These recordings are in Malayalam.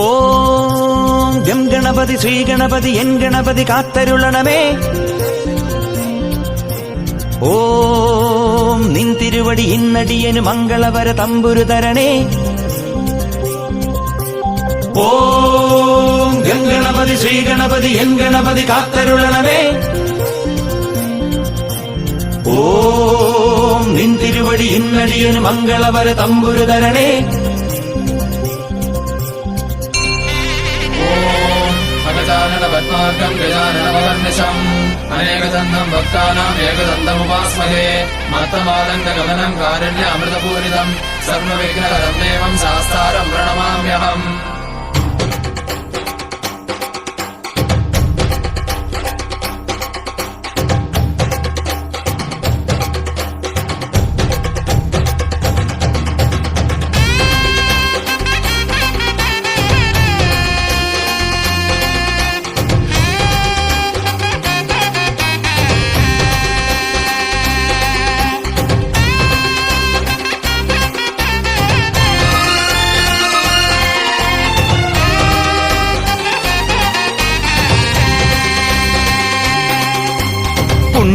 ஓம் எம் கணபதி ஸ்ரீ கணபதி என் கணபதி காத்தருளனமே. ஓம் நின் திருவடி இன்னடியனு மங்களவர தம்புரு தரணே ஓம் எம் கணபதி ஸ்ரீ கணபதி என் கணபதி காத்தருளனமே. ஓம் நின் திருவடி இன்னடியனு மங்களவர தம்புரு தரணே पद्मार्कम् गजाननमहर्निशम् अनेकदन्तम् भक्तानाम् एकदन्तमुपास्महे मत्तमादङ्गगमनम् कारुण्यामृतपूरितम् सर्वविघ्नहरम् देवम् शास्तारम् प्रणमाम्यहम्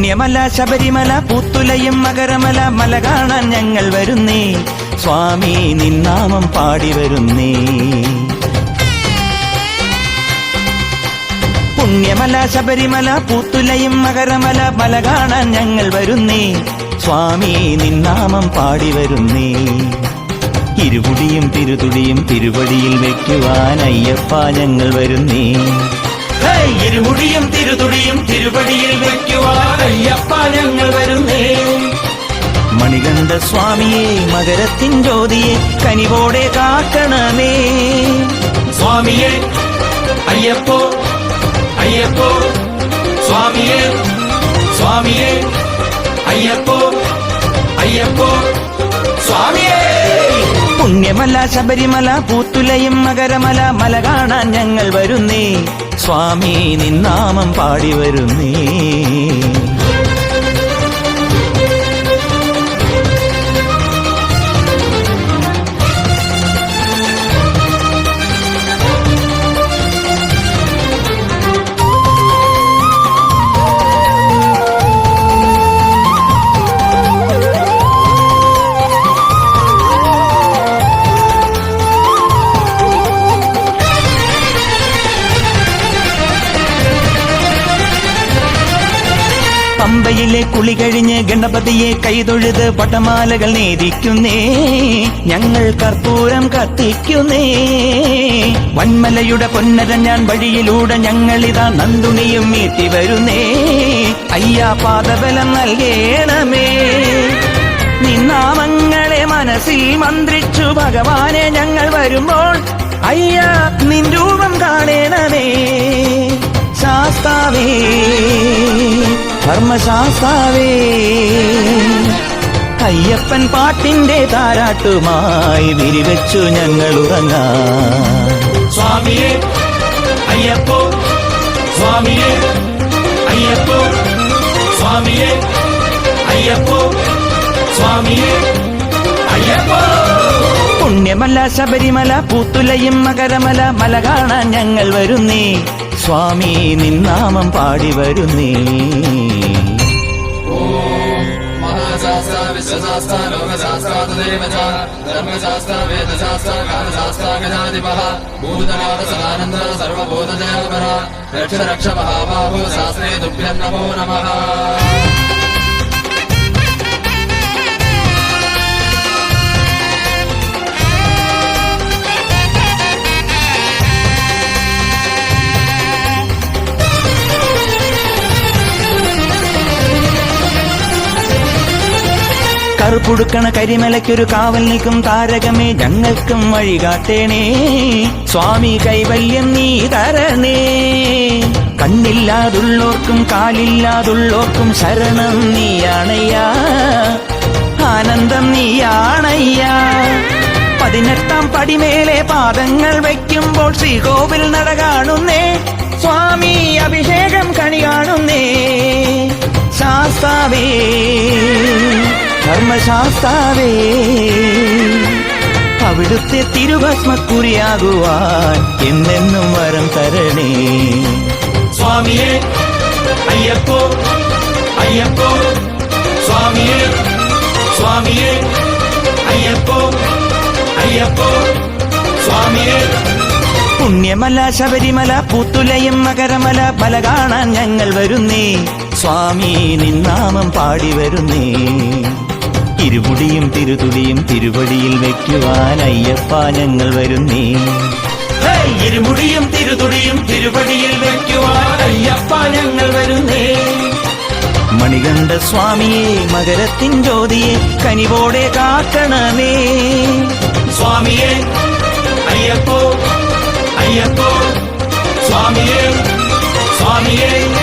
പുണ്യമല ശബരിമല പൂത്തുലയും മകരമല മല കാണാൻ ഞങ്ങൾ വരുന്നേ. സ്വാമി നിന്നാമം പാടി വരുന്നേ. പുണ്യമല ശബരിമല പൂത്തുലയും മകരമല മല കാണാൻ ഞങ്ങൾ വരുന്നേ. സ്വാമി നിന്നാമം പാടി വരുന്നേ. ഇരുപുടിയും തിരുതുടിയും തിരുവടിയിൽ വെക്കുവാൻ അയ്യപ്പ ഞങ്ങൾ വരുന്നേ. ഇരുമുടിയും തിരുതുടിയും തിരുവടിയിൽ വെക്കുവാൻ അയ്യപ്പ ഞങ്ങൾ വരുന്നേ. മണികണ്ഠ സ്വാമിയെ മകരത്തിൻ ജ്യോതിയെ കനിവോടെ കാക്കണമേ. സ്വാമിയെ അയ്യപ്പോ അയ്യപ്പോ. സ്വാമിയെ സ്വാമിയെ അയ്യപ്പോ അയ്യപ്പോ. സ്വാമിയേ പുണ്യമല ശബരിമല പൂത്തുലയും മകരമല മല കാണാൻ ഞങ്ങൾ വരുന്നേ. സ്വാമി നിന്നാമം പാടി വരുന്നേ. പമ്പയിലെ കുളി കഴിഞ്ഞ് ഗണപതിയെ കൈതൊഴുത് പട്ടമാലകൾ നേദിക്കുന്നേ. ഞങ്ങൾ കർപ്പൂരം കത്തിക്കുന്നേ. വന്മലയുടെ പൊന്നര ഞാൻ വഴിയിലൂടെ ഞങ്ങളിതാ നന്ദുണിയും മീട്ടി വരുന്നേ. അയ്യാ പാദബലം നൽകേണമേ. നിന്നാമങ്ങളെ മനസ്സിൽ മന്ത്രിച്ചു ഭഗവാനെ ഞങ്ങൾ വരുമ്പോൾ അയ്യാ നിൻ രൂപം കാണേണമേ. ശാസ്താവേ. ധർമ്മശാസ്താവേ. അയ്യപ്പൻ പാട്ടിന്റെ താരാട്ടുമായി വിരിവെച്ചു ഞങ്ങൾ ഉറങ്ങാം. സ്വാമിയെ അയ്യപ്പോ സ്വാമിയെ അയ്യപ്പോ സ്വാമിയെ അയ്യപ്പോ സ്വാമിയെ അയ്യപ്പോ. പുണ്യമല ശബരിമല പൂത്തുലയും മകരമല മല കാണാൻ ഞങ്ങൾ വരുന്നേ. സ്വാമി നിന്നാമം പാടി വരുന്നേ. శాస్త్ర విశ్వశాస్త్ర లోకశాస్త్రాదేవచ ధర్మశాస్త్ర వేదశాస్త్ర కామశాస్త్ర గజాధిప భూతనాథ సదానంద సర్వభూతజయపర రక్ష రక్ష మహాబాహు శాస్త్రే తుభ్యం నమో నమః. ആറ് പുടുക്കണ കരിമലയ്ക്കൊരു കാവൽ നിൽക്കും താരകമേ. ഞങ്ങൾക്കും വഴി കാട്ടേണേ. സ്വാമി കൈവല്യം നീ തരണേ. കണ്ണില്ലാതുള്ളോർക്കും കാലില്ലാതുള്ളോർക്കും ശരണം നീയാണയ്യാ. ആനന്ദം നീയാണയ്യാ. പതിനെട്ടാം പടിമേലെ പാദങ്ങൾ വയ്ക്കുമ്പോൾ ശ്രീകോവിൽ നട കാണുന്നേ. സ്വാമി അഭിഷേകം കണി കാണുന്നേ. ശാസ്താവേ ധർമ്മശാസ്താവേ അവിടുത്തെ തിരുഭസ്മക്കുറിയാകുവാൻ എന്നെന്നും വരം തരണേ. സ്വാമിയേ അയ്യപ്പോ അയ്യപ്പോ സ്വാമിയേ സ്വാമിയേ അയ്യപ്പോ അയ്യപ്പോ സ്വാമിയേ. പുണ്യമല ശബരിമല പൂത്തുലയും മകരമല പല കാണാൻ ഞങ്ങൾ വരുന്നേ. സ്വാമി നിന്നാമം പാടി വരുന്നേ. ഇരുമുടിയും തിരുതുടിയും തിരുവടിയിൽ വെക്കുവാൻ അയ്യപ്പ ഞങ്ങൾ വരുന്നേ. ഇരുമുടിയും തിരുതുടിയും തിരുവടിയിൽ വെക്കുവാൻ അയ്യപ്പ ഞങ്ങൾ വരുന്നേ. മണികണ്ഠ സ്വാമിയെ മകരത്തിൻ ജ്യോതിയെ കനിവോടെ കാക്കണമേ. സ്വാമിയെ അയ്യപ്പോ അയ്യപ്പോ. സ്വാമിയെ സ്വാമിയേ.